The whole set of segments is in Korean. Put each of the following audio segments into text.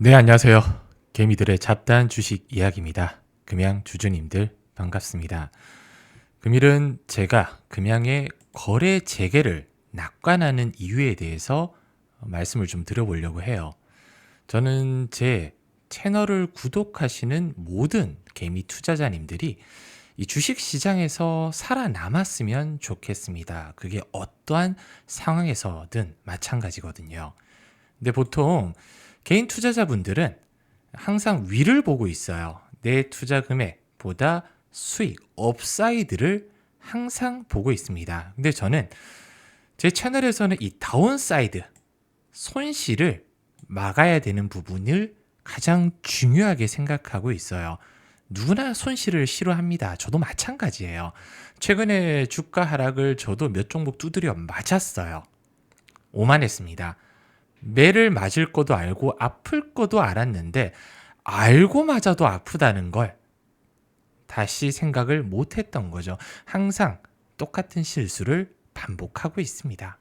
네, 안녕하세요. 개미들의 잡다한 주식 이야기입니다. 금양 주주님들 반갑습니다. 금일은 제가 금양의 거래 재개를 낙관하는 이유에 대해서 말씀을 좀 드려보려고 해요. 저는 제 채널을 구독하시는 모든 개미 투자자님들이 이 주식 시장에서 살아남았으면 좋겠습니다. 그게 어떠한 상황에서든 마찬가지거든요. 근데 보통 개인 투자자분들은 항상 위를 보고 있어요. 내 투자 금액보다 수익, 업사이드를 항상 보고 있습니다. 근데 저는 제 채널에서는 이 다운사이드, 손실을 막아야 되는 부분을 가장 중요하게 생각하고 있어요. 누구나 손실을 싫어합니다. 저도 마찬가지예요. 최근에 주가 하락을 저도 몇 종목 두드려 맞았어요. 오만했습니다. 매를 맞을 거도 알고 아플 거도 알았는데 알고 맞아도 아프다는 걸 다시 생각을 못 했던 거죠. 항상 똑같은 실수를 반복하고 있습니다.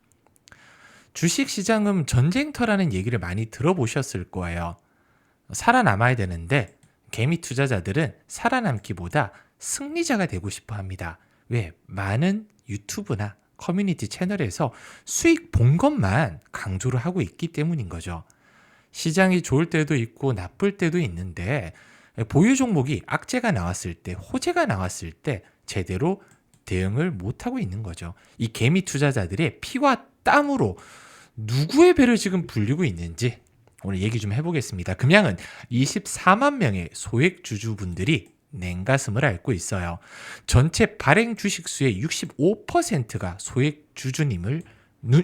주식 시장은 전쟁터라는 얘기를 많이 들어보셨을 거예요. 살아남아야 되는데 개미 투자자들은 살아남기보다 승리자가 되고 싶어 합니다. 왜? 많은 유튜브나 커뮤니티 채널에서 수익 본 것만 강조를 하고 있기 때문인 거죠. 시장이 좋을 때도 있고 나쁠 때도 있는데 보유 종목이 악재가 나왔을 때, 호재가 나왔을 때 제대로 대응을 못하고 있는 거죠. 이 개미 투자자들의 피와 땀으로 누구의 배를 지금 불리고 있는지 오늘 얘기 좀 해보겠습니다. 금양은 24만 명의 소액 주주분들이 냉가슴을 앓고 있어요. 전체 발행 주식 수의 65%가 소액 주주님을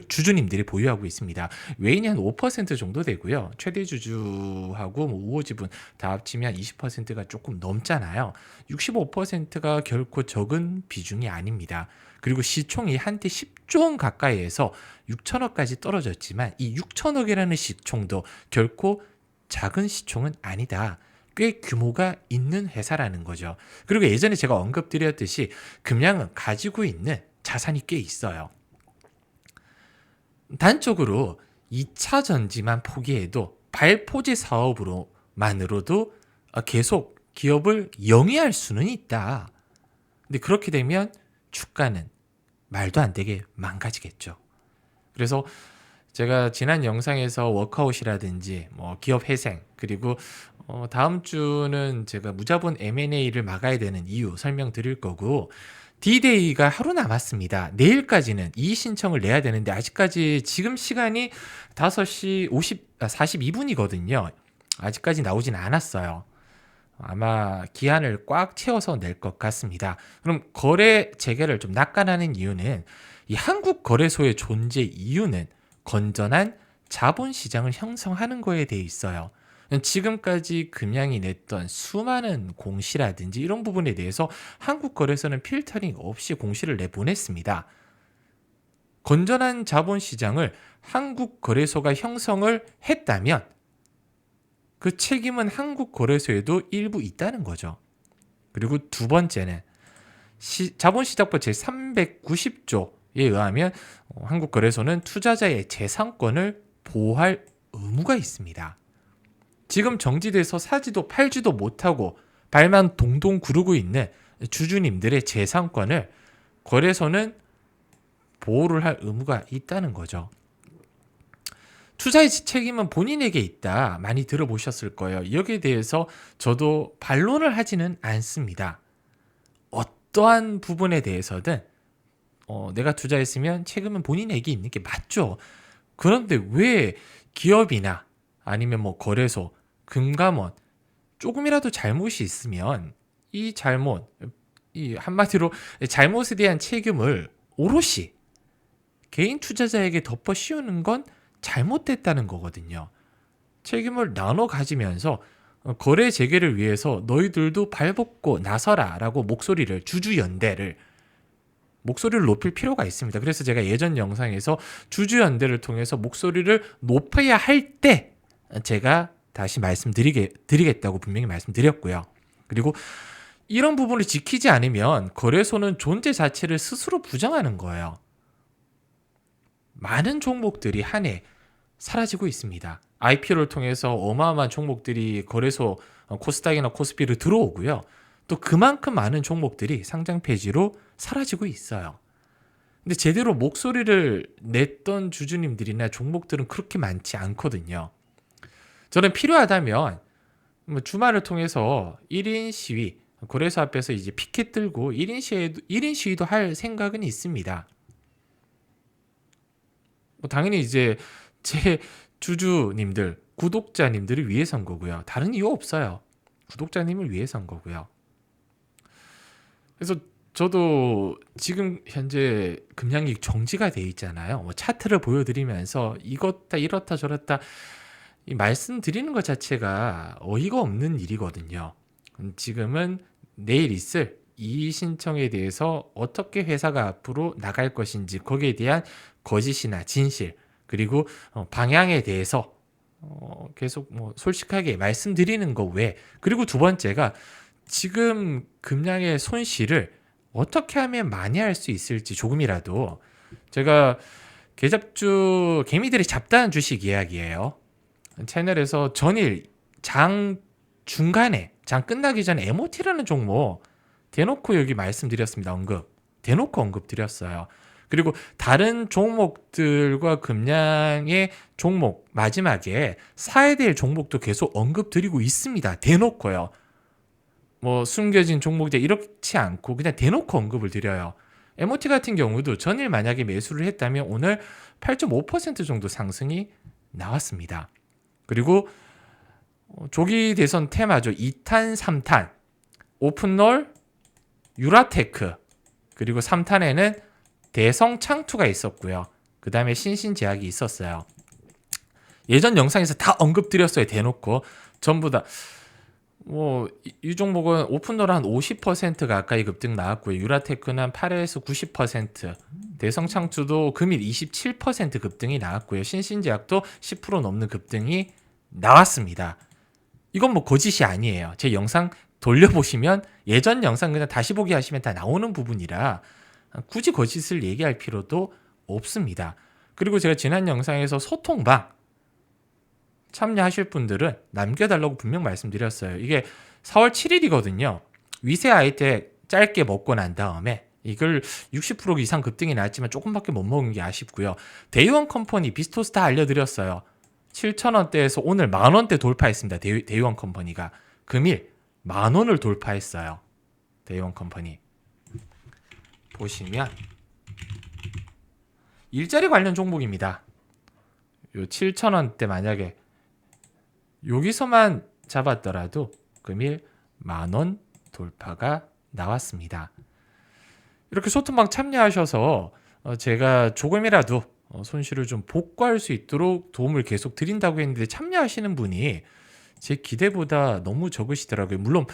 주주님들이 보유하고 있습니다. 외인이 한 5% 정도 되고요. 최대 주주하고 뭐 우호 지분 다 합치면 20%가 조금 넘잖아요. 65%가 결코 적은 비중이 아닙니다. 그리고 시총이 한때 10조 원 가까이에서 6천억까지 떨어졌지만 이 6천억이라는 시총도 결코 작은 시총은 아니다. 꽤 규모가 있는 회사라는 거죠. 그리고 예전에 제가 언급드렸듯이 금양은 가지고 있는 자산이 꽤 있어요. 단적으로 2차 전지만 포기해도 발포제 사업으로만으로도 계속 기업을 영위할 수는 있다. 근데 그렇게 되면 주가는 말도 안 되게 망가지겠죠. 그래서 제가 지난 영상에서 워크아웃이라든지 뭐 기업 회생 그리고 어, 다음 주는 제가 무자본 M&A를 막아야 되는 이유 설명드릴 거고 D-Day가 하루 남았습니다. 내일까지는 이 신청을 내야 되는데 아직까지 지금 시간이 5시 50, 아, 42분이거든요. 아직까지 나오진 않았어요. 아마 기한을 꽉 채워서 낼 것 같습니다. 그럼 거래 재개를 좀 낙관하는 이유는 이 한국 거래소의 존재 이유는 건전한 자본 시장을 형성하는 거에 대해 있어요. 지금까지 금양이 냈던 수많은 공시라든지 이런 부분에 대해서 한국 거래소는 필터링 없이 공시를 내보냈습니다. 건전한 자본 시장을 한국 거래소가 형성을 했다면 그 책임은 한국 거래소에도 일부 있다는 거죠. 그리고 두 번째는 시, 자본시장법 제390조에 의하면 어, 한국 거래소는 투자자의 재산권을 보호할 의무가 있습니다. 지금 정지돼서 사지도 팔지도 못하고 발만 동동 구르고 있는 주주님들의 재산권을 거래소는 보호를 할 의무가 있다는 거죠. 투자의 책임은 본인에게 있다. 많이 들어보셨을 거예요. 여기에 대해서 저도 반론을 하지는 않습니다. 어떠한 부분에 대해서든 어, 내가 투자했으면 책임은 본인에게 있는 게 맞죠. 그런데 왜 기업이나 아니면 뭐 거래소, 금감원 조금이라도 잘못이 있으면 이 잘못 이 한마디로 잘못에 대한 책임을 오롯이 개인 투자자에게 덮어 씌우는 건 잘못됐다는 거거든요. 책임을 나눠 가지면서 거래 재개를 위해서 너희들도 발벗고 나서라라고 목소리를 주주 연대를 목소리를 높일 필요가 있습니다. 그래서 제가 예전 영상에서 주주 연대를 통해서 목소리를 높여야 할 때 제가 다시 말씀드리게 드리겠다고 분명히 말씀드렸고요. 그리고 이런 부분을 지키지 않으면 거래소는 존재 자체를 스스로 부정하는 거예요. 많은 종목들이 한 해 사라지고 있습니다. IPO를 통해서 어마어마한 종목들이 거래소 어, 코스닥이나 코스피를 들어오고요. 또 그만큼 많은 종목들이 상장 폐지로 사라지고 있어요. 근데 제대로 목소리를 냈던 주주님들이나 종목들은 그렇게 많지 않거든요. 저는 필요하다면 뭐 주말을 통해서 1인 시위, 거래소 앞에서 이제 피켓 들고 1인 시위도, 1인 시위도 할 생각은 있습니다. 뭐 당연히 이제 제 주주님들, 구독자님들을 위해서인 거고요. 다른 이유 없어요. 구독자님을 위해서인 거고요. 그래서 저도 지금 현재 금양이 정지가 돼 있잖아요. 뭐 차트를 보여드리면서 이렇다 이렇다 저렇다 이 말씀드리는 것 자체가 어이가 없는 일이거든요. 음, 지금은 내일 있을 이의 신청에 대해서 어떻게 회사가 앞으로 나갈 것인지 거기에 대한 거짓이나 진실 그리고 어, 방향에 대해서 어, 계속 뭐 솔직하게 말씀드리는 거 외 그리고 두 번째가 지금 금량의 손실을 어떻게 하면 많이 할수 있을지 조금이라도 제가 개잡주 개미들이 잡다한 주식 이야기예요. 채널에서 전일 장 중간에 장 끝나기 전에 MOT라는 종목 대놓고 여기 말씀드렸습니다. 언급 대놓고 언급 드렸어요. 그리고 다른 종목들과 금량의 종목 마지막에 사야 될 종목도 계속 언급 드리고 있습니다. 대놓고요. 뭐 숨겨진 종목들 이렇지 않고 그냥 대놓고 언급을 드려요. MOT 같은 경우도 전일 만약에 매수를 했다면 오늘 8.5% 정도 상승이 나왔습니다. 그리고 어, 조기 대선 테마죠. 2탄, 3탄, 오픈롤, 유라테크, 그리고 3탄에는 대성 창투가 있었고요. 그 다음에 신신제약이 있었어요. 예전 영상에서 다 언급드렸어요. 대놓고 전부 다. 뭐이 종목은 오픈롤 한 50% 가까이 급등 나왔고요. 유라테크는 한 8에서 90%, 대성창투도 금일 27% 급등이 나왔고요. 신신제약도 10% 넘는 급등이 나왔습니다. 이건 뭐 거짓이 아니에요. 제 영상 돌려보시면 예전 영상 그냥 다시 보기 하시면 다 나오는 부분이라 굳이 거짓을 얘기할 필요도 없습니다. 그리고 제가 지난 영상에서 소통방 참여하실 분들은 남겨달라고 분명 말씀드렸어요. 이게 4월 7일이거든요. 위세 아이텍 짧게 먹고 난 다음에 이걸 60% 이상 급등이 나왔지만 조금밖에 못 먹은 게 아쉽고요. 대유원 컴퍼니 비스토스 다 알려드렸어요. 7,000원대에서 오늘 만원대 돌파했습니다. 대, 대유원 컴퍼니가. 금일 만원을 돌파했어요. 대유원 컴퍼니. 보시면 일자리 관련 종목입니다. 요 7,000원대 만약에 여기서만 잡았더라도 금일 만원 돌파가 나왔습니다. 이렇게 소통방 참여하셔서 어, 제가 조금이라도 어, 손실을 좀 복구할 수 있도록 도움을 계속 드린다고 했는데 참여하시는 분이 제 기대보다 너무 적으시더라고요. 물론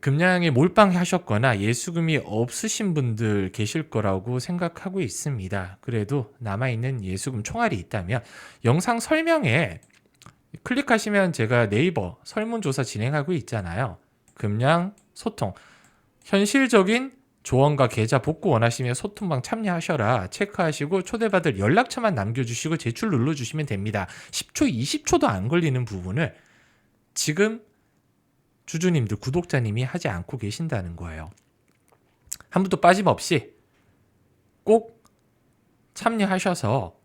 금량에 몰빵하셨거나 예수금이 없으신 분들 계실 거라고 생각하고 있습니다. 그래도 남아있는 예수금 총알이 있다면 영상 설명에 클릭하시면 제가 네이버 설문조사 진행하고 있잖아요. 금량 소통. 현실적인 조언과 계좌 복구 원하시면 소통방 참여하셔라. 체크하시고 초대받을 연락처만 남겨주시고 제출 눌러주시면 됩니다. 10초, 20초도 안 걸리는 부분을 지금 주주님들, 구독자님이 하지 않고 계신다는 거예요. 한 분도 빠짐없이 꼭 참여하셔서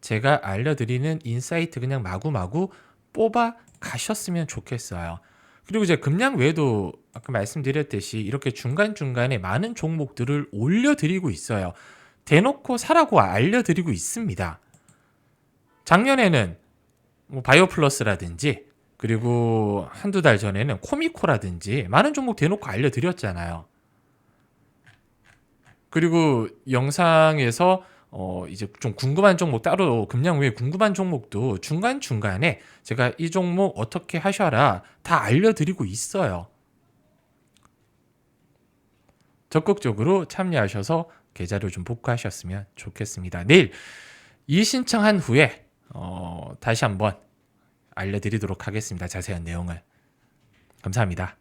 제가 알려드리는 인사이트 그냥 마구마구 뽑아 가셨으면 좋겠어요. 그리고 이제 금량 외에도 아까 말씀드렸듯이 이렇게 중간중간에 많은 종목들을 올려드리고 있어요. 대놓고 사라고 알려드리고 있습니다. 작년에는 뭐 바이오플러스라든지 그리고 한두 달 전에는 코미코라든지 많은 종목 대놓고 알려드렸잖아요. 그리고 영상에서 어 이제 좀 궁금한 종목 따로 금량 외에 궁금한 종목도 중간 중간에 제가 이 종목 어떻게 하셔라 다 알려드리고 있어요. 적극적으로 참여하셔서 계좌를 좀 복구하셨으면 좋겠습니다. 내일 이 신청한 후에 어 다시 한번 알려드리도록 하겠습니다. 자세한 내용을 감사합니다.